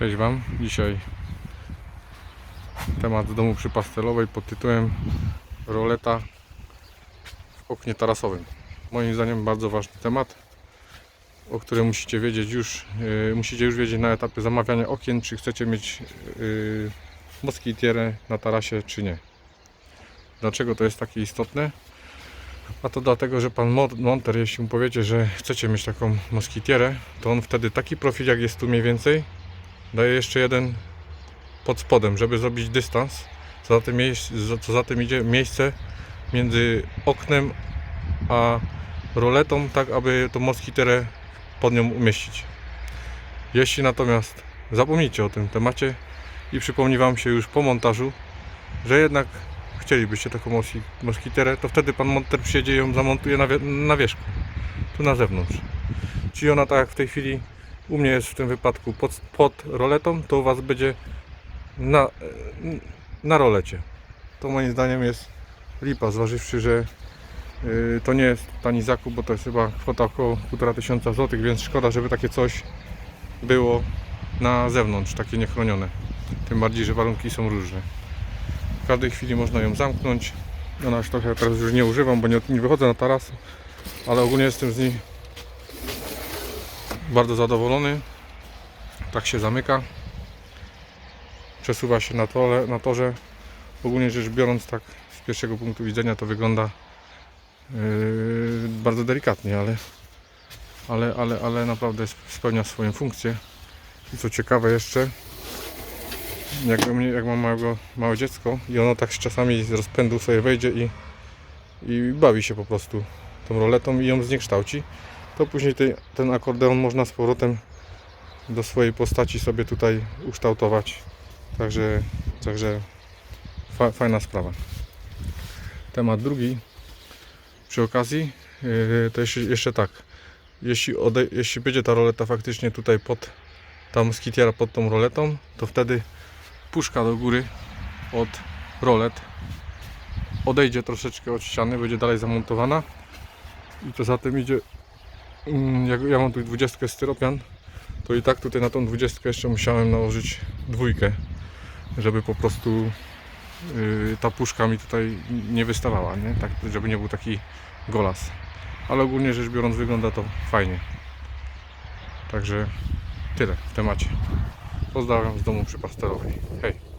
Cześć Wam. Dzisiaj temat domu przypastelowej pod tytułem roleta w oknie tarasowym. Moim zdaniem bardzo ważny temat, o którym musicie wiedzieć już, yy, musicie już wiedzieć na etapie zamawiania okien, czy chcecie mieć yy, moskitierę na tarasie, czy nie. Dlaczego to jest takie istotne? A to dlatego, że pan mo- monter, jeśli mu powiecie, że chcecie mieć taką moskitierę, to on wtedy taki profil, jak jest tu mniej więcej, daje jeszcze jeden pod spodem, żeby zrobić dystans. Co za tym, co za tym idzie miejsce między oknem a roletą, tak aby tą moskiterę pod nią umieścić. Jeśli natomiast zapomnicie o tym temacie i przypomni Wam się już po montażu, że jednak chcielibyście taką moski- moskiterę, to wtedy Pan monter przyjedzie i ją zamontuje na, na wierzchu, tu na zewnątrz. Czyli ona tak jak w tej chwili u mnie jest w tym wypadku pod, pod roletą, to u Was będzie na, na rolecie. To moim zdaniem jest lipa, zważywszy, że yy, to nie jest tani zakup, bo to jest chyba kwota około 1,5 tysiąca złotych, więc szkoda, żeby takie coś było na zewnątrz, takie niechronione. Tym bardziej, że warunki są różne. W każdej chwili można ją zamknąć. Ona już trochę teraz już nie używam, bo nie, nie wychodzę na taras, ale ogólnie jestem z niej bardzo zadowolony. Tak się zamyka. Przesuwa się na, tole, na torze. Ogólnie rzecz biorąc, tak z pierwszego punktu widzenia to wygląda yy, bardzo delikatnie, ale, ale, ale, ale naprawdę spełnia swoją funkcję. I co ciekawe jeszcze, jak, jak mam małego, małe dziecko i ono tak czasami z rozpędu sobie wejdzie i, i bawi się po prostu tą roletą i ją zniekształci, to później tej, ten akordeon można z powrotem do swojej postaci sobie tutaj ukształtować. Także, także fa, fajna sprawa. Temat drugi. Przy okazji, yy, to jeszcze, jeszcze tak. Jeśli, ode, jeśli będzie ta roleta faktycznie tutaj pod, ta moskitiera pod tą roletą, to wtedy puszka do góry od rolet odejdzie troszeczkę od ściany, będzie dalej zamontowana i to za tym idzie jak ja mam tu 20 styropian, to i tak tutaj na tą 20 jeszcze musiałem nałożyć dwójkę, żeby po prostu yy, ta puszka mi tutaj nie wystawała, nie? Tak, żeby nie był taki golas. Ale ogólnie rzecz biorąc wygląda to fajnie. Także tyle w temacie. Pozdrawiam z domu przypasterowej. Hej!